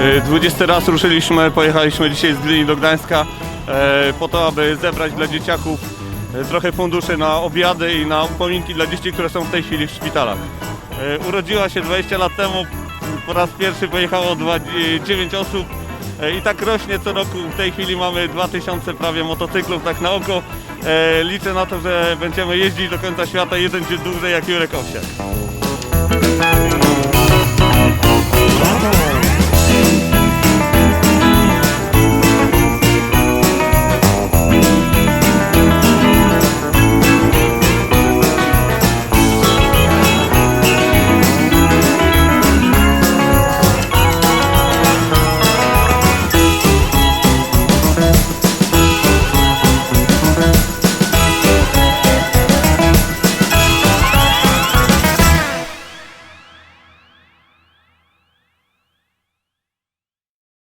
Y, 20 raz ruszyliśmy, pojechaliśmy dzisiaj z Gdyni do Gdańska y, po to, aby zebrać dla dzieciaków y, trochę funduszy na obiady i na upominki dla dzieci, które są w tej chwili w szpitalach. Urodziła się 20 lat temu, po raz pierwszy pojechało 9 osób i tak rośnie co roku. W tej chwili mamy 2000 prawie motocyklów tak na oko. Liczę na to, że będziemy jeździć do końca świata jeden dzień dłużej jak Jurek Owsiak.